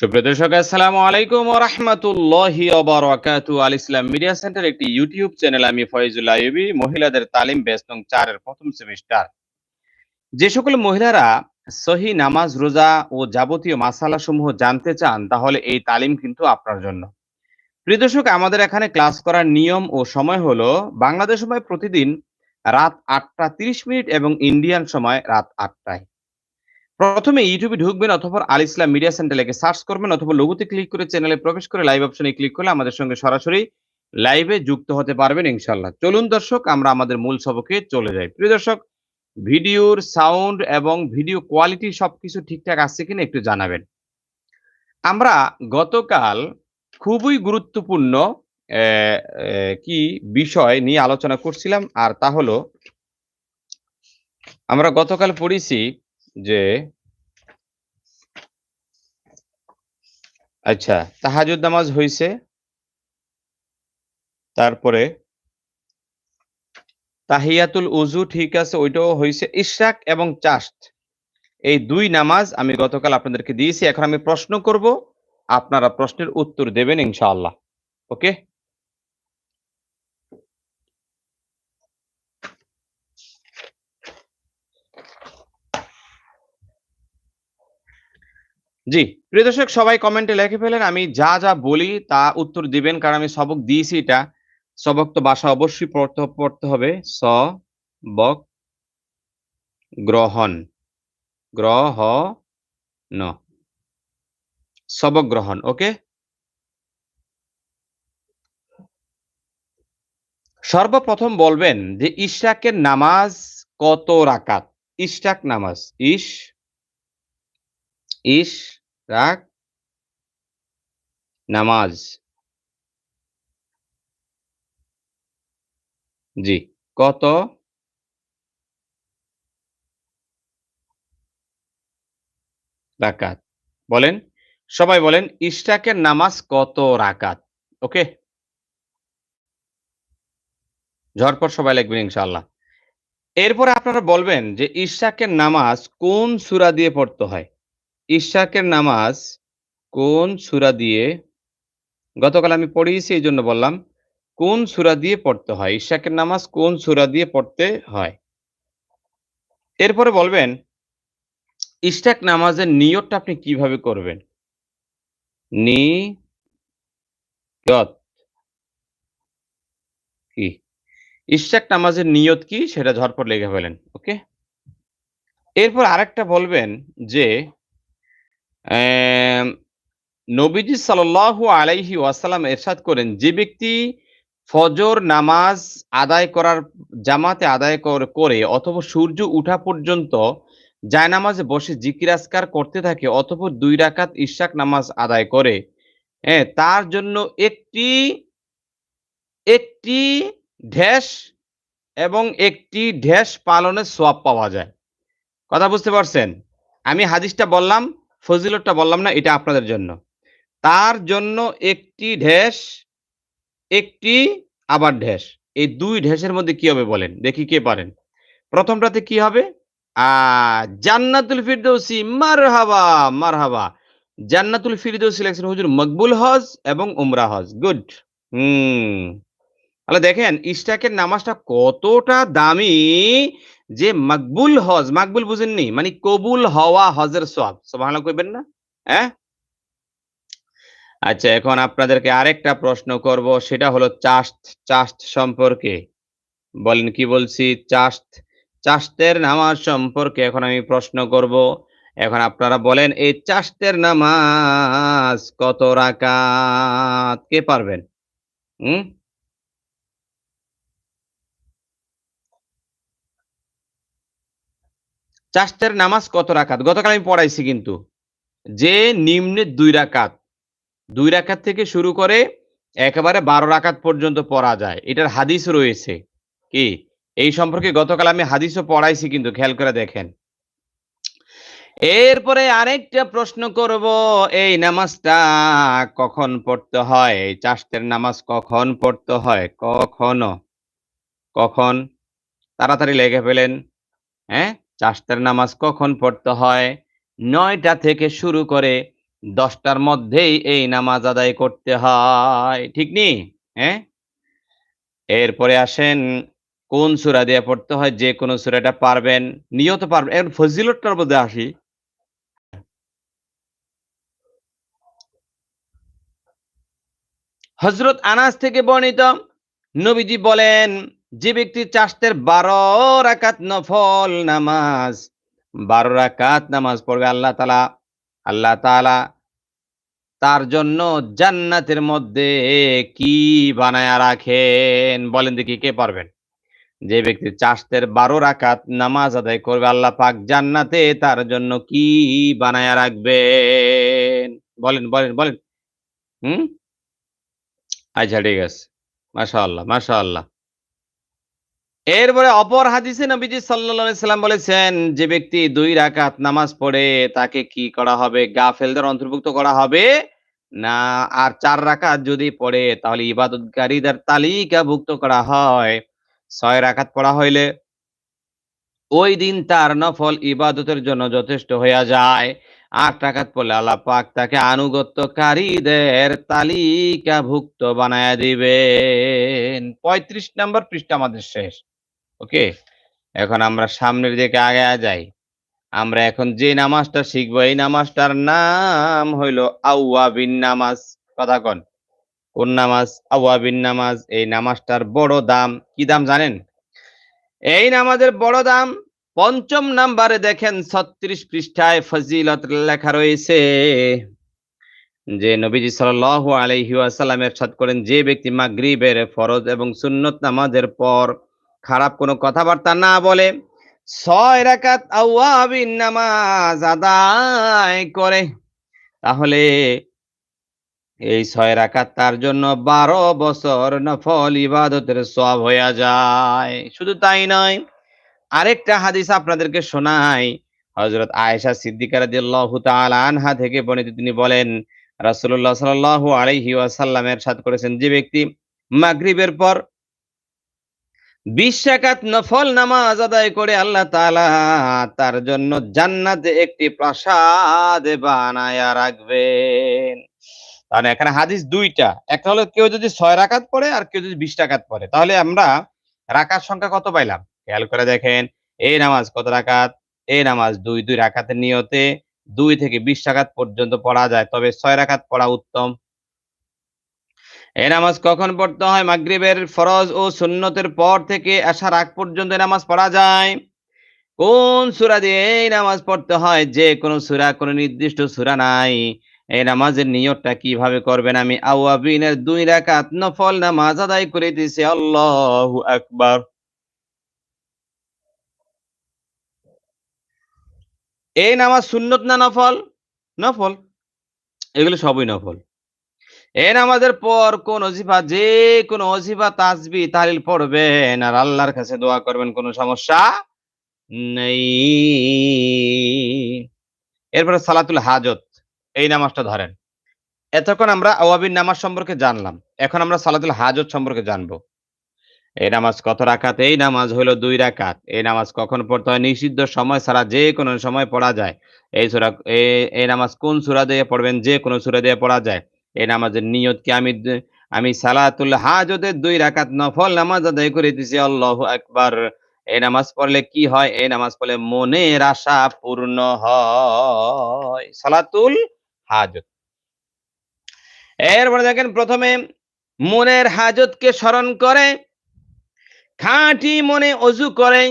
সুপ্রিয় দর্শক, আসসালামু আলাইকুম ওয়া রাহমাতুল্লাহি ওয়া বারাকাতু আল ইসলাম মিডিয়া সেন্টার একটি ইউটিউব চ্যানেল, আমি ফয়জুল আইয়ুবী, মহিলাদের তালিম নং 4 এর প্রথম সেমিস্টার। যে সকল মহিলারা সহি নামাজ, রোজা ও যাবতীয় মাসালা সমূহ জানতে চান, তাহলে এই তালিম কিন্তু আপনার জন্য। প্রিয় দর্শক, আমাদের এখানে ক্লাস করার নিয়ম ও সময় হলো বাংলাদেশ সময় প্রতিদিন রাত আটটা তিরিশ মিনিট এবং ইন্ডিয়ান সময় রাত আটটায়। প্রথমে ইউটিউবে ঢুকবেন অথবা আল ইসলাম মিডিয়া সেন্টার লিখে সার্চ করবেন অথবা লোগোতে ক্লিক করে চ্যানেলে প্রবেশ করে লাইভ অপশনে ক্লিক করলে আমাদের সঙ্গে সরাসরি লাইভে যুক্ত হতে পারবেন ইনশাল্লাহ চলুন দর্শক, আমরা আমাদের মূল সবকে চলে যাই। প্রিয় দর্শক, ভিডিওর সাউন্ড এবং ভিডিও কোয়ালিটি সবকিছু ঠিকঠাক আসছে কিনা একটু জানাবেন। আমরা গতকাল খুবই গুরুত্বপূর্ণ কি বিষয় নিয়ে আলোচনা করছিলাম, আর তা হলো, আমরা গতকাল পড়েছি যে আচ্ছা তাহাজুদ নামাজ হইছে। তারপরে, তাহিয়াতুল উজু ঠিক আছে, ওইটাও হয়েছে ইশরাক এবং চাষ্ট এই দুই নামাজ আমি গতকাল আপনাদেরকে দিয়েছি। এখন আমি প্রশ্ন করব, আপনারা প্রশ্নের উত্তর দেবেন ইনশাআল্লাহ। ওকে? জি। প্রিয় দর্শক, সবাই কমেন্টে লিখে ফেলেন, আমি যা যা বলি তা উত্তর দিবেন, কারণ আমি সবক দিয়েছি এটা। সবক তো বাসা অবশ্যই পড়তে পড়তে হবে। স বক গ্রহণ। গ্রহ ন সবক গ্রহণ, ওকে? সর্বপ্রথম বলবেন যে ইশরাকের নামাজ কত রাকাত? ইশরাক নামাজ, ইশ ইশ রাক নামাজ। জি, কত? রাকাত। বলেন, সবাই বলেন, ইশরাকের নামাজ কত রাকাত? ওকে? ঝটপট সবাই লিখবেন ইনশাল্লাহ এরপরে আপনারা বলবেন যে, ইশরাকের নামাজ কোন সূরা দিয়ে পড়তে হয়? ইশরাকের নামাজ কোন সূরা দিয়ে? গতকাল আমি পড়িয়েছি এই জন্য বললাম, কোন সূরা দিয়ে পড়তে হয়? ইশরাকের নামাজ কোন সূরা দিয়ে পড়তে হয়? এরপরে বলবেন ইশরাক নামাজের নিয়তটা আপনি কীভাবে করবেন? নিয়ত। কি? ইশরাক নামাজের নিয়ত কি? সেটা ঝটপট লিখে ফেলেন, ওকে? এরপর আরেকটা বলবেন যে নবীজি সাল্লাল্লাহু আলাইহি ওয়াসাল্লাম এরশাদ করেন, যে ব্যক্তি ফজর নামাজ আদায় করার, জামাতে আদায় করে অথবা সূর্য উঠা পর্যন্ত জায়নামাজে বসে জিকির আজকার করতে থাকে অথবা দুই রাকাত ইশরাক নামাজ আদায় করে হ্যাঁ তার জন্য একটি একটি ঢেস এবং একটি ঢেস পালনের সোয়াব পাওয়া যায়। কথা বুঝতে পারছেন? আমি হাদিসটা বললাম ফজিলতটা বললাম না, এটা আপনাদের জন্য। তার জন্য একটি ঢেস, একটি আবার ঢেস। এই দুই ঢেসের মধ্যে কি হবে বলেন? দেখি কে পারেন। প্রথমটাতে কি হবে? আহ জান্নাতুল ফিরদৌসি, মারহাবা মারহাবা। জান্নাতুল ফিরদৌসি লেখছেন হুজুর মকবুল হজ এবং উমরা হজ। গুড। হুম। তাহলে দেখেন ইস্টাকের নামাজটা কতটা দামি যে মকবুল হজ, মকবুল বুঝেননি? মানে কবুল হওয়া হজের সব সুবহানাল্লাহ কইবেন না? হ্যাঁ? আচ্ছা এখন আপনাদেরকে আরেকটা প্রশ্ন করব, সেটা হলো চাষ্ট চাষ্ট সম্পর্কে। বলেন কি বলছি? চাষ্ট, চাষ্টের নামাজ সম্পর্কে এখন আমি প্রশ্ন করব। এখন আপনারা বলেন, এই চাষ্টের নামাজ কত রাকাত? কে পারবেন? হুম? চাষ্টের নামাজ কত রাকাত? গতকাল আমি পড়াইছি কিন্তু। যে নিম্নে দুই রাকাত। দুই রাকাত থেকে শুরু করে একেবারে বারো রাকাত পর্যন্ত পড়া যায়। এটার হাদিস রয়েছে। কি? এই সম্পর্কে গতকাল আমি হাদিসও পড়াইছি কিন্তু, খেয়াল করে দেখেন। এরপরে আরেকটা প্রশ্ন করব, এই নামাজটা কখন পড়তে হয়? চাষের নামাজ কখন পড়তে হয়? কখনো? কখন? তাড়াতাড়ি লেগে ফেলেন। হ্যাঁ? চাষের নামাজ কখন পড়তে হয়? নয়টা থেকে শুরু করে দশটার মধ্যেই এই নামাজ আদায় করতে হয়। ঠিক নি? হ্যাঁ? এরপরে আসেন, কোন সূরা দিয়ে পড়তে হয়? যে কোনো সূরাটা পারবেন, নিয়ত পারবেন। এখন ফজিলতটার মধ্যে আসি। হজরত আনাস থেকে বর্ণিত নবীজি বলেন যে ব্যক্তি চাষতের বারো রাকাত নফল নামাজ, বারো রাকাত নামাজ পড়বে, আল্লাহ তালা আল্লাহ তালা তার জন্য জান্নাতের মধ্যে কি বানায়া রাখেন? বলেন দেখি কে পারবেন? যে ব্যক্তি চাষতের বারো রাকাত নামাজ আদায় করবে, আল্লাহ পাক জান্নাতে তার জন্য কি বানায়া রাখবেন? বলেন বলেন বলেন। হুম? আচ্ছা ঠিক আছে। মাশাআল্লাহ মাশাআল্লাহ। এরপরে অপর হাদিসে নবীজি আলাইহি সাল্লাম বলেছেন, যে ব্যক্তি দুই রাকাত নামাজ পড়ে, তাকে কি করা হবে? গাফেলদের অন্তর্ভুক্ত করা হবে? না, আর চার রাকাত যদি পড়ে, তাহলে ইবাদতকারীদের তালিকাভুক্ত করা হয়। ছয় রাকাত পড়া হইলে ওই দিন তার নফল ইবাদতের জন্য যথেষ্ট হইয়া যায়। আট রাকাত পড়লে আল্লাহ পাক তাকে আনুগত্যকারীদের তালিকাভুক্ত বানায় দিবেন। পঁয়ত্রিশ নম্বর পৃষ্ঠা আমাদের শেষ। ওকে? এখন আমরা সামনের দিকে আগে যাই। আমরা এখন যে নামাজটা শিখব, এই নামাজটার নাম হইল আউয়াবিন নামাজ। কথা কন। কোন নামাজ? আউয়াবিন নামাজ। এই নামাজটার বড় দাম। কি দাম জানেন? এই নামাজের বড় দাম পঞ্চম নাম্বারে দেখেন ছত্রিশ পৃষ্ঠায় ফজিলত লেখা রয়েছে। যে নবীজি আলাইহি ওয়াসাল্লাম এরশাদ করেন, যে ব্যক্তি মাগরিবের ফরজ এবং সুন্নত নামাজের পর খারাপ কোনো কথাবার্তা না বলে ছয় রাকাত আওয়াবিন নামাজ আদায় করে। তাহলে এই ছয় রাকাত তার জন্য বারো বছর নফল ইবাদতের সব হইয়া যায়। শুধু তাই নয়, আরেকটা হাদিস আপনাদেরকে শোনাই। হজরত আয়েশা সিদ্দিকা রাদিয়াল্লাহু তাআলা আনহা থেকে বর্ণিত। তিনি বলেন, রাসূলুল্লাহ সাল্লাল্লাহু আলাইহি ওয়াসাল্লাম এরশাদ করেছেন, যে ব্যক্তি মাগরিবের পর বিশ নফল নামাজ আদায় করে আল্লাহ তাআলা তার জন্য জান্নাতে একটি প্রাসাদ বানায়া রাখবেন। তাহলে এখানে হাদিস দুইটা। একটা হলো কেউ যদি ছয় রাকাত পড়ে আর কেউ যদি বিশ রাকাত পড়ে। তাহলে আমরা রাকাত সংখ্যা কত পাইলাম? খেয়াল করে দেখেন, এই নামাজ কত রাকাত? এই নামাজ দুই দুই রাকাতের নিয়তে দুই থেকে বিশ রাকাত পর্যন্ত পড়া যায়। তবে ছয় রাকাত পড়া উত্তম। এই নামাজ কখন পড়তে হয়? মাগরিবের ফরজ ও সুন্নতের পর থেকে আসার আগ পর্যন্ত নামাজ পড়া যায়। কোন সূরা দিয়ে এই নামাজ পড়তে হয়? যে কোনো সূরা, কোনো নির্দিষ্ট সূরা নাই। এই নামাজের নিয়তটা কীভাবে করবেন আমি? আওয়াবিনের দুই রাকাত নফল নামাজ আদায় করে দিয়েছি। আল্লাহু আকবার। এই নামাজ সুন্নত না নফল? নফল। এগুলো সবই নফল। এই নামাজের পর কোন অজিফা, যে কোন অজিফা তাসবি তাহলিল পড়বেন। আর আল্লাহর কাছে দোয়া করবেন, কোনো সমস্যা নেই। এরপরে সালাতুল হাজত, এই নামাজটা ধরেন। এতক্ষণ আমরা আওয়াবিন নামাজ সম্পর্কে জানলাম। এখন আমরা সালাতুল হাজত সম্পর্কে জানব। এই নামাজ কত রাখাত এই নামাজ হলো দুই রাকাত। এই নামাজ কখন পড়তে হয়? নিষিদ্ধ সময় ছাড়া যে কোনো সময় পড়া যায়। এই সূরা এই নামাজ কোন সূরা দিয়ে পড়বেন? যে কোনো সূরা দিয়ে পড়া যায়। এই নামাজের নিয়ত কি? আমি আমি সালাতুল হাজতের দুই রাকাত নফল নামাজ আদায় করে দিছি, আল্লাহু আকবার। এই নামাজ পড়লে কি হয়? এই নামাজ পড়লে মনের আশা পূর্ণ হয়। সালাতুল হাজত। এরপরে দেখেন প্রথমে মনের হাজতকে স্মরণ করে, খাঁটি মনে অজু করে,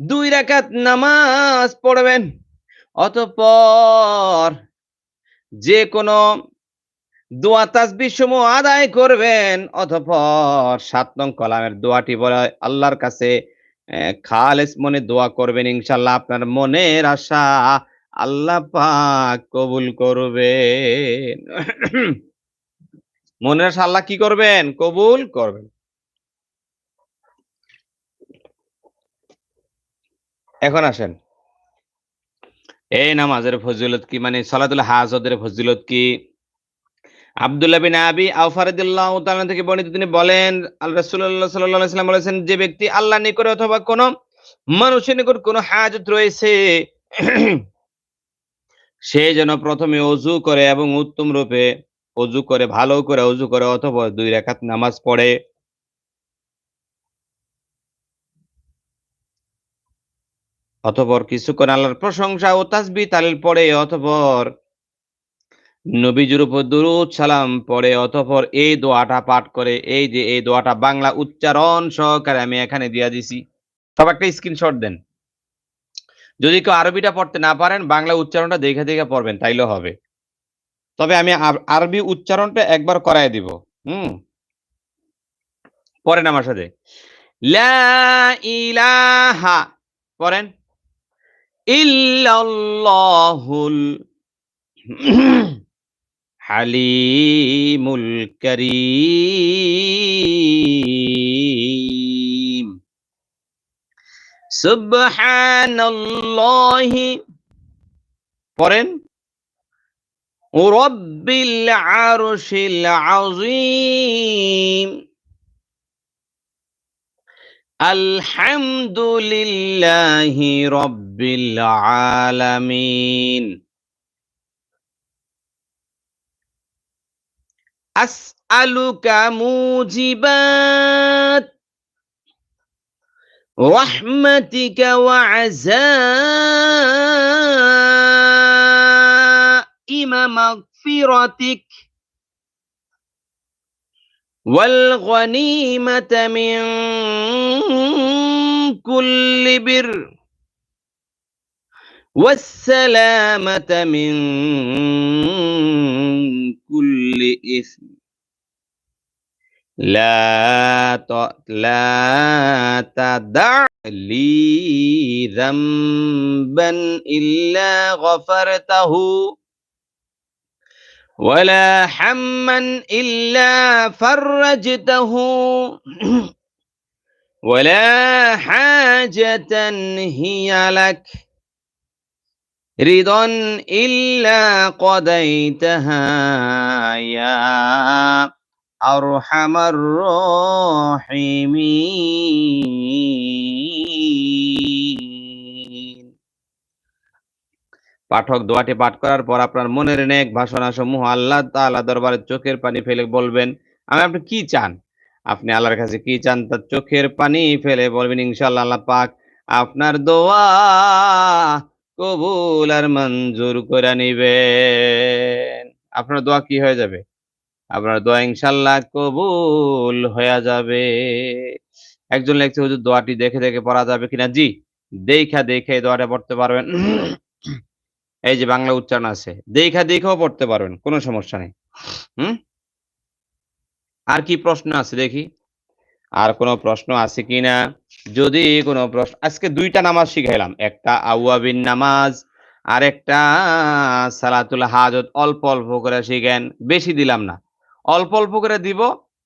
দুই রাকাত নামাজ পড়বেন। অতঃপর যে কোনো দোয়া তাসবিহ সমূহ আদায় করবেন, অতঃপর সাত নং কলামের দোয়াটি বলে আল্লাহর কাছে খালেস মনে দোয়া করবেন ইনশাল্লাহ আপনার মনের আশা আল্লাহ পাক কবুল করবেন। মনের আশা আল্লাহ কি করবেন? কবুল করবেন। এখন আসেন। এই নামাজের ফজিলত কি? মানে সালাতুল হাজতের ফজিলত কি? আব্দুল্লাহ বিন আবি আউফারদুল্লাহ তাআলা থেকে বর্ণিত তিনি বলেন, আল রাসূলুল্লাহ সাল্লাল্লাহু সাল্লাম বলেছেন, যে ব্যক্তি আল্লাহ নিকটে অথবা কোন মানুষের নিকট কোন হাজত রয়েছে, সে যেন প্রথমে অজু করে এবং উত্তম রূপে অজু করে, ভালো করে অজু করে অথবা দুই রাকাত নামাজ পড়ে। অতপর কিছুক্ষণ আল্লাহর প্রশংসা ও তাসবি তালিল পড়ে অতপর নবীজুর উপর দুরুদ সালাম পড়ে, অতপর এই দোয়াটা পাঠ করে, এই যে এই দোয়াটা বাংলা উচ্চারণ সহকারে আমি এখানে দিয়া দিছি। সব একটা স্ক্রিনশট দেন। যদি কেউ আরবিটা পড়তে না পারেন, বাংলা উচ্চারণটা দেখে দেখে পড়বেন, তাইলে হবে। তবে আমি আর- আরবি উচ্চারণটা একবার করায় দিব। হুম? পড়েন আমার সাথে। লা পড়েন। ইল্লাল্লাহুল হালিমুল করিম। সুবহানাল্লাহি। পড়েন। রব্বিল আরশিল আযীম। আলহামদুলিল্লাহি রব্বিল আলামিন। أسألك موجبات رحمتك وعزائم مغفرتك. والغنيمة من كل بر. والسلامة من كل إثم لا. لا تدع لي ذنبا إلا غفرته ولا حما إلا فرجته ولا حاجة هي لك رضا إلا قضيتها يا أرحم الراحمين পাঠক দোয়াটি পাঠ করার পর আপনার মনের নেক ভাষণা সমূহ আল্লাহ তাআলা দরবারে চোখের পানি ফেলে বলবেন আমি আপনি কি চান আপনি আল্লাহর কাছে কি চান তার চোখের পানি ফেলে বলবেন ইনশাআল্লাহ আল্লাহ পাক আপনার দোয়া কবুল আর মঞ্জুর করে নিবেন। আপনার দোয়া কি হয়ে যাবে? আপনার দোয়া ইনশাল্লাহ কবুল হয়ে যাবে। একজন লেখছে, হুজুর, দোয়াটি দেখে দেখে পড়া যাবে কিনা? জি, দেখা দেখে দোয়াটা পড়তে পারবেন। এই যে বাংলা উচ্চারণ আছে, দেখা দেখেও পড়তে পারবেন, কোনো সমস্যা নেই। হুম? আর কি প্রশ্ন আছে দেখি? আর কোনো প্রশ্ন আছে কিনা যদি কোনো প্রশ্ন, আজকে দুইটা নামাজ শিখাইলাম। একটা আউয়াবিন নামাজ আর একটা সালাতুল হাজত। অল্প অল্প করে শিখেন, বেশি দিলাম না। অল্প অল্প করে দিব,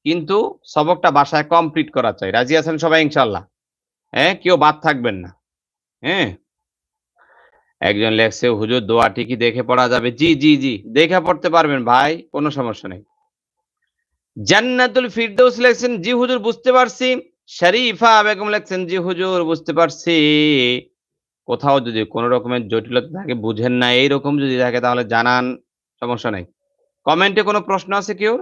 কিন্তু সবকটা বাসায় কমপ্লিট করা চাই। রাজি আছেন সবাই ইনশাল্লাহ হ্যাঁ কেউ বাদ থাকবেন না। হ্যাঁ? একজন লেখছে, হুজুর, দোয়াটি কি দেখে পড়া যাবে? জি জি জি, দেখে পড়তে পারবেন ভাই, কোনো সমস্যা নেই। জান্নাতুল ফিরদৌস লেখছেন জি হুজুর বুঝতে পারছি। শরীফা বেগম লেখছেন জি হুজুর বুঝতে পারছি। কোথাও যদি কোনো রকমের জটিলতা থাকে বুঝেন না এইরকম যদি থাকে তাহলে জানান সমস্যা নাই। কমেন্টে কোনো প্রশ্ন আছে কেউ?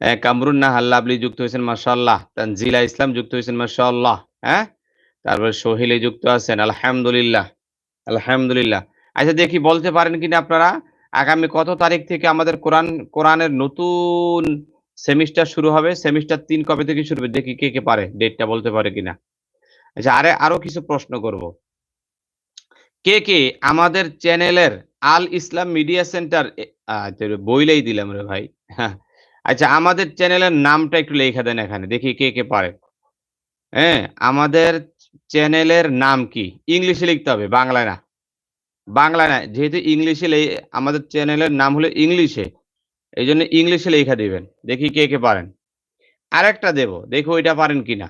হ্যাঁ, কামরুন না হাল্লাবলি যুক্ত হয়েছেন মাশাল্লাহ তানজিলা ইসলাম যুক্ত হয়েছেন মাশাল্লাহ হ্যাঁ? তারপরে সোহেলে যুক্ত আছেন আলহামদুলিল্লাহ আলহামদুলিল্লাহ। আচ্ছা দেখি বলতে পারেন কিনা আপনারা? আগামী কত তারিখ থেকে আমাদের কোরআন, কোরআনের নতুন সেমিস্টার শুরু হবে? সেমিস্টার তিন কবে থেকে শুরু হবে? দেখি কে কে পারে, ডেটটা বলতে পারে কিনা। আচ্ছা আরে আরও কিছু প্রশ্ন করব। কে কে আমাদের চ্যানেলের আল ইসলাম মিডিয়া সেন্টার বইলেই দিলাম রে ভাই। হ্যাঁ আচ্ছা আমাদের চ্যানেলের নামটা একটু লেখা দেন এখানে, দেখি কে কে পারে। হ্যাঁ আমাদের চ্যানেলের নাম কি? ইংলিশে লিখতে হবে, বাংলায় না। বাংলায় না যেহেতু ইংলিশে আমাদের চ্যানেলের নাম হলো ইংলিশে এই জন্য ইংলিশে লেখা দিবেন, দেখি কে কে পারেন। আরেকটা দেব, দেখি ওইটা পারেন কিনা।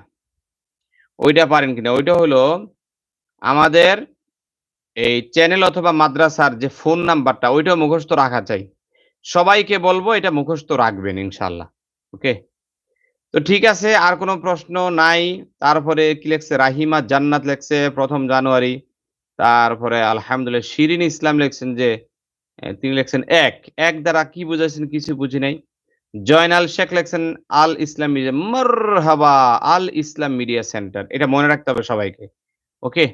ওইটা পারেন কিনা, ওইটা হলো আমাদের এই চ্যানেল অথবা মাদ্রাসার যে ফোন নাম্বারটা, ওইটাও মুখস্থ রাখা চাই। সবাইকে বলব এটা মুখস্থ রাখবেন ইনশাল্লাহ, ওকে? তো ঠিক আছে, আর কোনো প্রশ্ন নাই, তারপরে কি লেখছে? রাহিমা জান্নাত লেখছে প্রথম জানুয়ারি। তারপরে আলহামদুলিল্লাহ শিরিন ইসলাম লিখছেন যে তিনি লিখছেন এক, এক দ্বারা কি বুঝাইছেন কিছু বুঝি নাই। জয়নাল শেখ লিখছেন আল ইসলাম মিডিয়া মারহাবা আল ইসলাম মিডিয়া সেন্টার। এটা মনে রাখতে হবে সবাইকে। ওকে?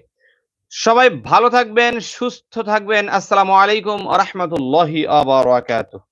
সবাই ভালো থাকবেন, সুস্থ থাকবেন। আসসালামু আলাইকুম রহমতুল্লাহ বারাকাতুহু।